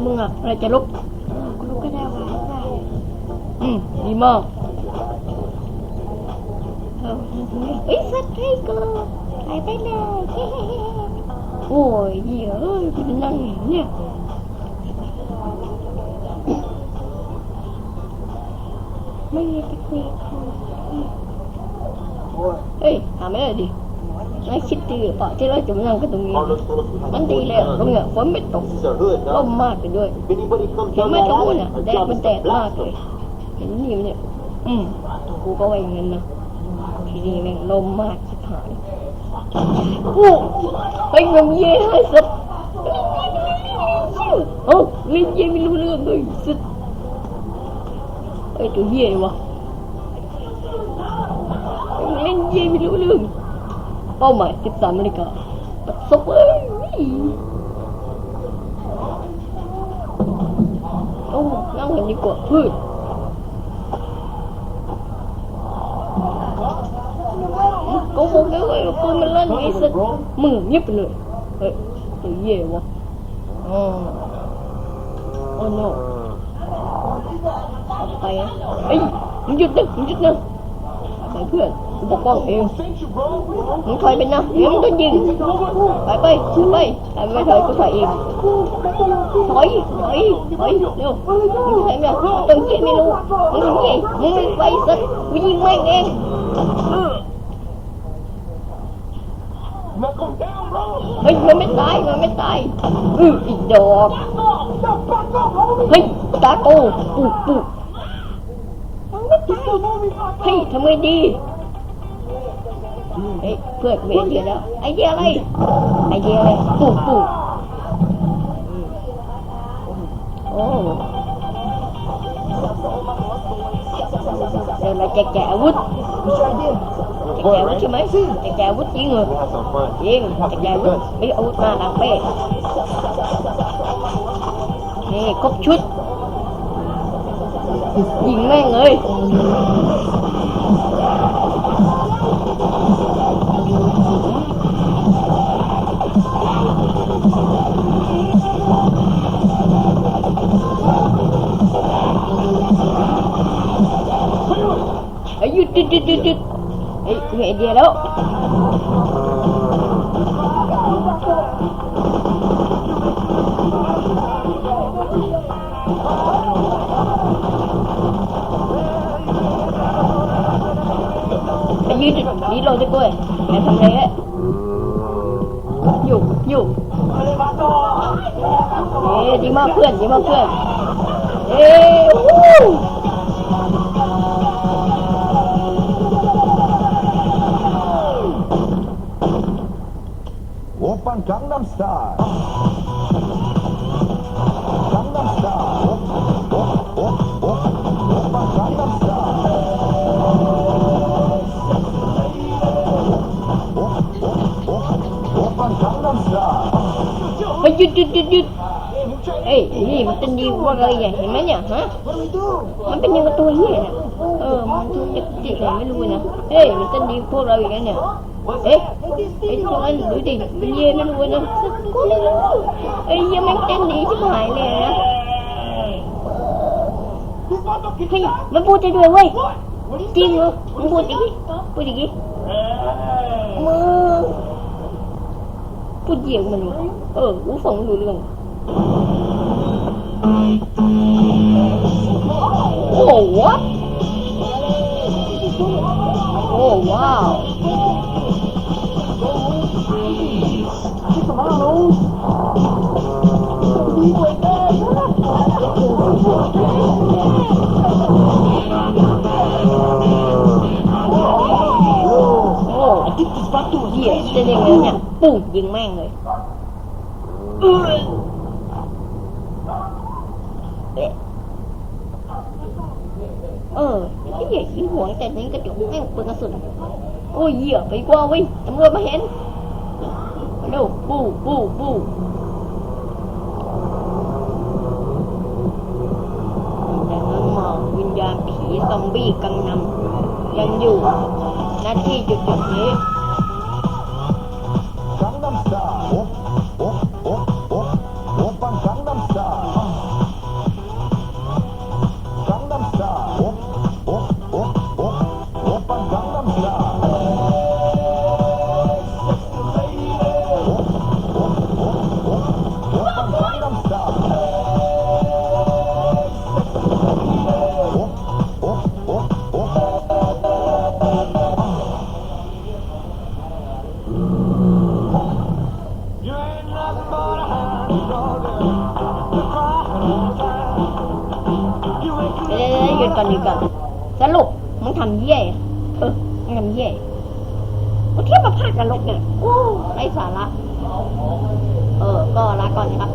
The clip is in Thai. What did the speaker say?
ไอ้มึงอะอะไรจะลุกกูรู้ก็ได้ว่าได้อืมดีมากเออเอ้ยสัตว์ให้กูหายไปเลยเฮ้โอ้ยเหี้ยเอ้ยกูจะนั่งไหนเนี่ยไม่มีตะคุยเขาเฮ้ยหาไม่ได้ดิ นายคิดดีหรือเปล่าที่เราจะมานั่งกันตรงนี้ มันดีแล้วตรงเนี้ยฝนไม่ตก It's a hood, ร่ dog. มมากเลยด้วย If anybody comes เห็น down ไหม that ตรงนู้น alley, อะ our แดด job มัน is แด to ดมาก blast เลย them. เห็นนี่มันเนี่ย อืมกูก็ว่าอย่างนั้นนะที่นี่แม่งลมมากชิบหายโอ้เฮ้ยงมเย่ให้สุดเอ้าเล่นเย่ไม่รู้เรื่องเลยสุดเฮ้ยตัวเย่วะเล่นเย่ไม่รู้เรื่อง เป้าหมาย13นาฬิกาปัดซบเอ้ยโอ้นั่งเห็นดีกว่าเฮ้ยกูบอกแล้วไอ้ปืนมันเล่นไอ้สัตว์มึงเงียบไปเลยเฮ้ยตัวเย่วะอ๋อโอ้ no เอาไปอะเอ้ยมึงหยุดนะมึงหยุดนะไปเพื่อน ปกป้องเองมึงถอยไปนะเดี๋ยวมึงโดนยิงไปไปไปไปไม่ถอยกูถอยเองถอยถอยถอยเร็วมึงถอยมาตัวเย่ไม่รู้มึงเย่มึงไปสัตว์กูยิงแม่เองเฮ้ยมันไม่ตายมันไม่ตายอืออีกดอกเฮ้ยตาโตปุ๊บปุ๊บเฮ้ยทำไงดี เฮ้ยเพื่อนเวรเดียแล้ว ไอเดียอะไร ไอเดียอะไรปุ๊บปุ๊บอืมโอ้เดี๋ยวเราจะแกะอาวุธจะแกะอาวุธใช่ไหมจะแกะอาวุธจริงเหรอ We'll have some fun. ยิงจะแกอาวุธมีอาวุธมาหลังเป้นี่ครบชุดยิงแม่งเลย ไอ้ยหยุดหยุดหยุดหยุดหยุดเฮ้ยกูมีไอเดียแล้ว ไปยืนนีโรดีกว่าอย่าทำอะไรอะอยู่อยู่เอ๊ดีมากเพื่อนดีมากเพื่อน เอ๊ไอ้ทุกคนดูดิเย่ไม่รู้นะกูไม่รู้ไอ้เย่มันเต้นดีชิบหายเลยนะพี่มันพูดจะด้วยเว้ยจริงเหรอมันพูดอย่างนี้พูดอย่างนี้มือพูดเยียงมันวะเออกูฟังดูเรื่องโอ้โหโอ้ว้าว เหี้ยจะยังไงเนี่ยปุ่งยิงแม่งเลยเออไอ้เหี้ยขี้หัวแต่นี้กระจกแม่งปิดกระสุนโอ้ยเหี้ยไปกว่าเว้ยตำรวจมาเห็นเร็วปูปูปูแต่นั้นมองวิญญาณผีซอมบี้กังนำยังอยู่หน้าที่จุดจุดนี้ กันดีก่อนสรุปมึงทำเย่เออมึงทำเย่กูเทียบกับภาคกันลกเนี่ยโอ้ไรสาระ เออ ก็ลาก่อนนะครับ